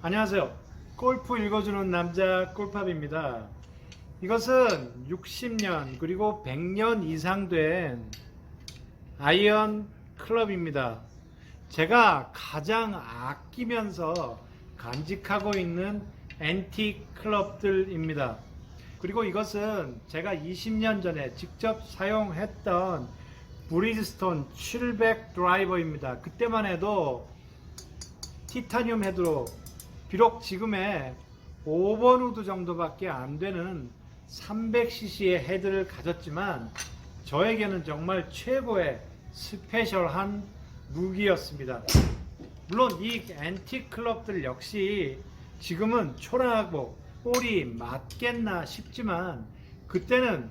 안녕하세요. 골프 읽어주는 남자 골팝입니다. 이것은 60년 그리고 100년 이상 된 아이언 클럽입니다. 제가 가장 아끼면서 간직하고 있는 앤틱 클럽들입니다. 그리고 이것은 제가 20년 전에 직접 사용했던 브리즈스톤 700 드라이버입니다. 그때만 해도 티타늄 헤드로 비록 지금의 5번 우드 정도밖에 안 되는 300cc의 헤드를 가졌지만 저에게는 정말 최고의 스페셜한 무기였습니다. 물론 이 앤틱 클럽들 역시 지금은 초라하고 볼이 맞겠나 싶지만 그때는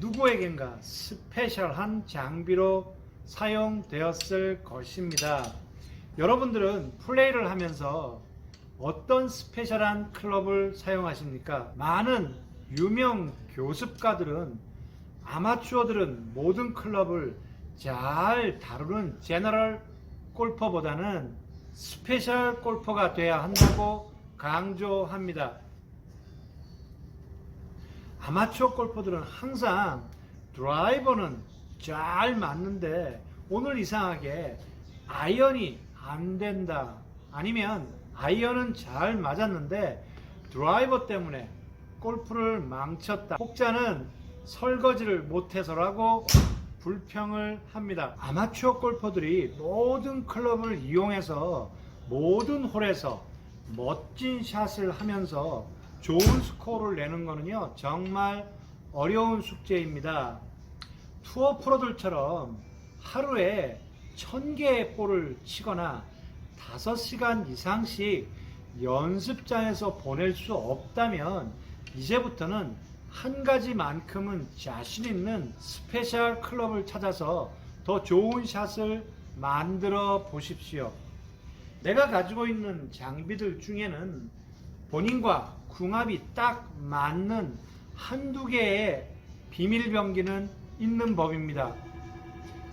누구에겐가 스페셜한 장비로 사용되었을 것입니다. 여러분들은 플레이를 하면서 어떤 스페셜한 클럽을 사용하십니까? 많은 유명 교습가들은 아마추어들은 모든 클럽을 잘 다루는 제너럴 골퍼보다는 스페셜 골퍼가 돼야 한다고 강조합니다. 아마추어 골퍼들은 항상 드라이버는 잘 맞는데 오늘 이상하게 아이언이 안 된다. 아니면 아이언은 잘 맞았는데 드라이버 때문에 골프를 망쳤다. 혹자는 설거지를 못해서라고 불평을 합니다. 아마추어 골퍼들이 모든 클럽을 이용해서 모든 홀에서 멋진 샷을 하면서 좋은 스코어를 내는 거는요 정말 어려운 숙제입니다. 투어 프로들처럼 하루에 천 개의 볼을 치거나 5시간 이상씩 연습장에서 보낼 수 없다면 이제부터는 한 가지만큼은 자신 있는 스페셜 클럽을 찾아서 더 좋은 샷을 만들어 보십시오. 내가 가지고 있는 장비들 중에는 본인과 궁합이 딱 맞는 한두 개의 비밀 병기는 있는 법입니다.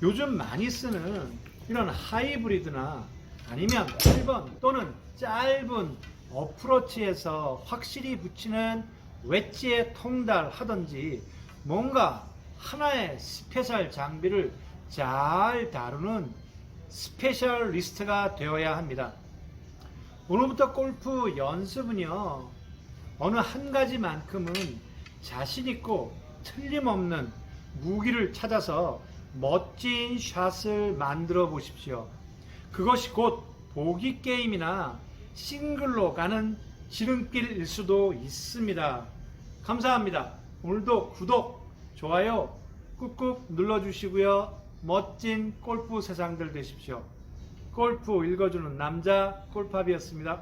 요즘 많이 쓰는 이런 하이브리드나 아니면 1번 또는 짧은 어프로치에서 확실히 붙이는 웨지에 통달하든지 뭔가 하나의 스페셜 장비를 잘 다루는 스페셜리스트가 되어야 합니다. 오늘부터 골프 연습은요, 어느 한 가지만큼은 자신있고 틀림없는 무기를 찾아서 멋진 샷을 만들어 보십시오. 그것이 곧 보기 게임이나 싱글로 가는 지름길일 수도 있습니다. 감사합니다. 오늘도 구독, 좋아요 꾹꾹 눌러주시고요. 멋진 골프 세상들 되십시오. 골프 읽어주는 남자 골팝이었습니다.